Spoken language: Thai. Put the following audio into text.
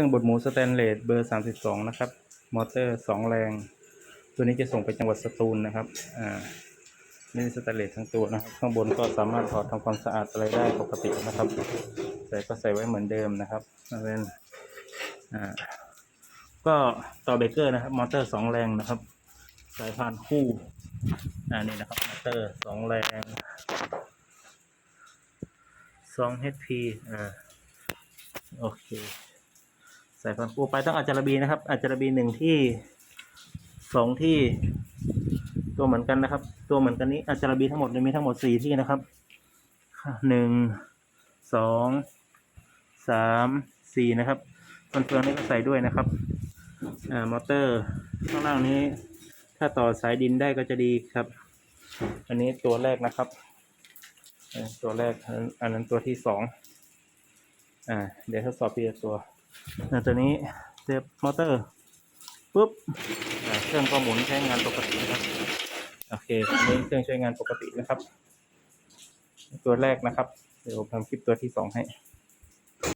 รื่องบดหมูสแตนเลสเบอร์ 32 นะครับ มอเตอร์ 2 แรง ตัวนี้จะส่งไปจังหวัดสตูลนะครับ อ่า นี่สแตนเลสทั้งตัวนะครับ ข้างบนก็สามารถถอดทำความสะอาดอะไรได้ปกตินะครับแต่ก็ใส่ไว้เหมือนเดิมนะครับมาเป็นอ่า ก็ต่อเบเกอร์นะครับ มอเตอร์ 2 แรงนะครับ สายพานคู่ อ่า นี่นะครับ มอเตอร์ 2 แรง2 HP อ่า โอเค ใสายพันปูไปต้องอาจารบีนะครับ อาจารบีหนึ่งที่สองที่ ตัวเหมือนกันนะครับ ตัวเหมือนกันนี้อาจารบีทั้งหมดมีทั้งหมดสี่ที่นะครับหนึ่งสองสามสี่นะครับคอนเฟิร์มนี้ก็ใส่ด้วยนะครับอ่ามอเตอร์ข้างล่างนี้ ถ้าต่อสายดินได้ก็จะดีครับ อันนี้ตัวแรกนะครับตัวแรกอันนั้นตัวที่สองอ่าเดี๋ยวทดสอบทีละตัว ตัวนี้เสียบมอเตอร์ปุ๊บเครื่องก็หมุนใช้งานปกตินะครับโอเคนนี้เครื่องใช้งานปกตินะครับ ตัวแรกนะครับ เดี๋ยวผมทำคลิปตัวที่สองให้